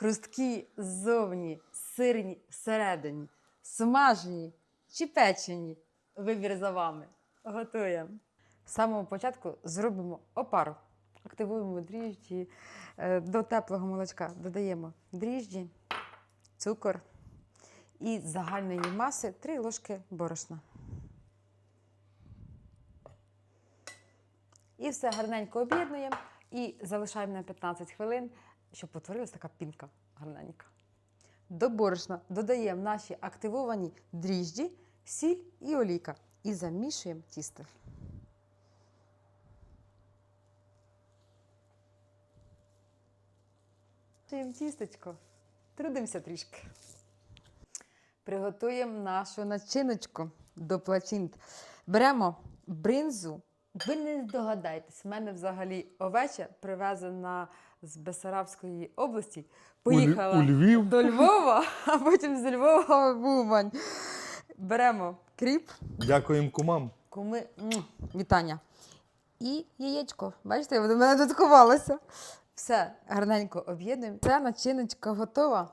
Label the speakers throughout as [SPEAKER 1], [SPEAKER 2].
[SPEAKER 1] хрусткі ззовні, сирні всередині, смажені чи печені. Вибір за вами. Готуємо. З самого початку зробимо опару. Активуємо дріжджі е, до теплого молочка. Додаємо дріжджі, цукор і загальної маси 3 ложки борошна. І все гарненько об'єднуємо і залишаємо на 15 хвилин, щоб утворилась така пінка гарненька. До борошна додаємо наші активовані дріжджі, сіль і олійка. І замішуємо тісто. Чуємо тістечко. Трудимося трішки. Приготуємо нашу начиночку до плачинт. Беремо бринзу. Ви не здогадаєтесь, в мене взагалі овеча привезена з Бесарабської області. Поїхала
[SPEAKER 2] У Львів.
[SPEAKER 1] до Львова, а потім з Львова в Умань. Беремо кріп,
[SPEAKER 2] Дякуємо кумам.
[SPEAKER 1] куми, М, вітання. І яєчко. Бачите, воно в мене тут ховалося. Все гарненько об'єднуємо. Ця начиночка готова.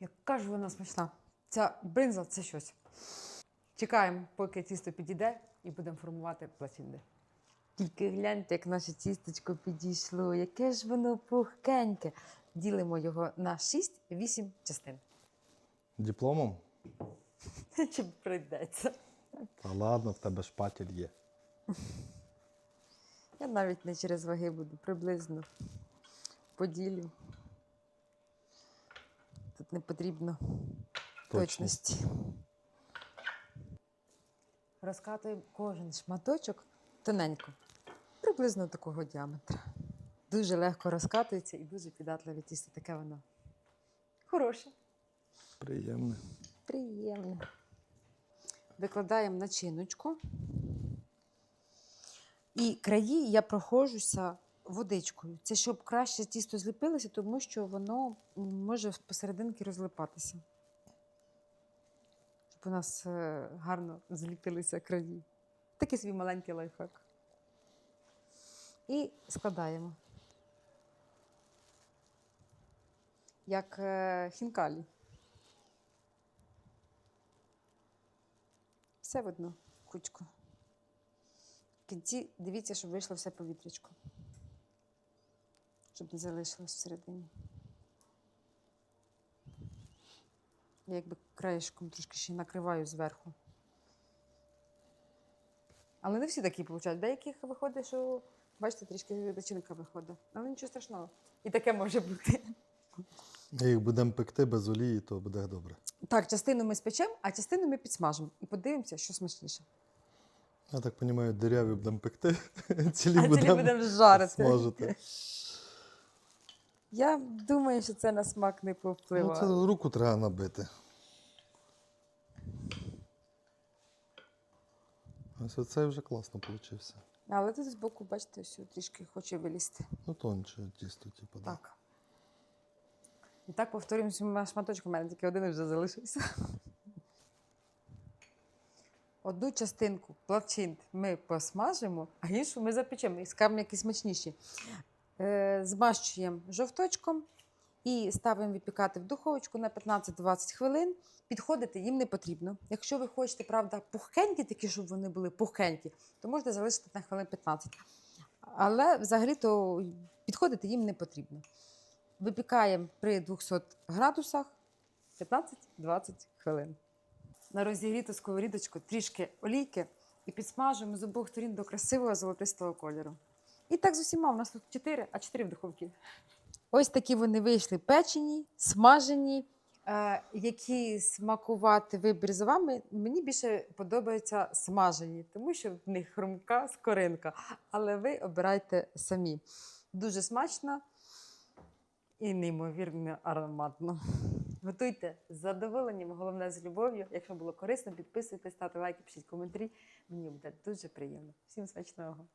[SPEAKER 1] Яка ж вона смачна. Ця бринза це щось. Чекаємо, поки тісто підійде, і будемо формувати платінди. Тільки гляньте, як наше тістечко підійшло, яке ж воно пухкеньке. Ділимо його на 6-8 частин.
[SPEAKER 2] Дипломом?
[SPEAKER 1] Чи прийдеться?
[SPEAKER 2] Та ладно, в тебе шпатель є.
[SPEAKER 1] Я навіть не через ваги буду, приблизно поділю. Тут не потрібно точності. Розкатуємо кожен шматочок тоненько, приблизно такого діаметра. Дуже легко розкатується і дуже піддатливе тісто. Таке воно хороше,
[SPEAKER 2] Приємне.
[SPEAKER 1] приємне. Викладаємо начиночку. І краї я проходжуся водичкою. Це щоб краще тісто зліпилося, тому що воно може посерединки розлипатися. Щоб у нас е, гарно зліпилися краї. Такий свій маленький лайфхак. І складаємо. Як е, хінкалі. Все в одну кучку. В кінці дивіться, щоб вийшло все повітрячко. Щоб не залишилось всередині. Я якби краєшком трошки ще накриваю зверху. Але не всі такі виходять. Деяких виходить, що, бачите, трішки начинка виходить. Але нічого страшного. І таке може бути.
[SPEAKER 2] Як будемо пекти без олії, то буде добре.
[SPEAKER 1] Так, частину ми спечемо, а частину ми підсмажимо. І подивимося, що смачніше.
[SPEAKER 2] Я так розумію, диряві будемо пекти, цілі
[SPEAKER 1] А цілі
[SPEAKER 2] будемо
[SPEAKER 1] будемо жарити.
[SPEAKER 2] смажити.
[SPEAKER 1] Я думаю, що це на смак не
[SPEAKER 2] Ну,
[SPEAKER 1] повпливає.
[SPEAKER 2] це руку треба набити. Ось оцей вже класно вийшов.
[SPEAKER 1] Але тут збоку, бачите, все трішки хоче вилізти.
[SPEAKER 2] Ну, тонче тісто, типу, да.
[SPEAKER 1] Так. І так повторюємо всіма шматочками, у мене тільки один вже залишився. Одну частинку плавчинт ми посмажимо, а іншу ми запечемо і скажемо, які смачніші. Е, змащуємо жовточком і ставимо випікати в духовочку на 15-20 хвилин. Підходити їм не потрібно. Якщо ви хочете, правда, пухкенькі, такі, щоб вони були пухкенькі, то можете залишити на хвилин 15. Але взагалі-то підходити їм не потрібно. Випікаємо при 200 градусах 15-20 хвилин. На розігріту сковорідочку трішки олійки і підсмажуємо з обох сторін до красивого золотистого кольору. І так з усіма. У нас тут 4, а 4 в духовці. Ось такі вони вийшли печені, смажені. Е, які смакувати вибір за вами, мені більше подобаються смажені, тому що в них хрумка скоринка. Але ви обирайте самі. Дуже смачно і неймовірно ароматно. Готуйте з задоволенням, головне з любов'ю. Якщо було корисно, підписуйтесь, ставте лайки, пишіть коментарі. Мені буде дуже приємно. Всім смачного!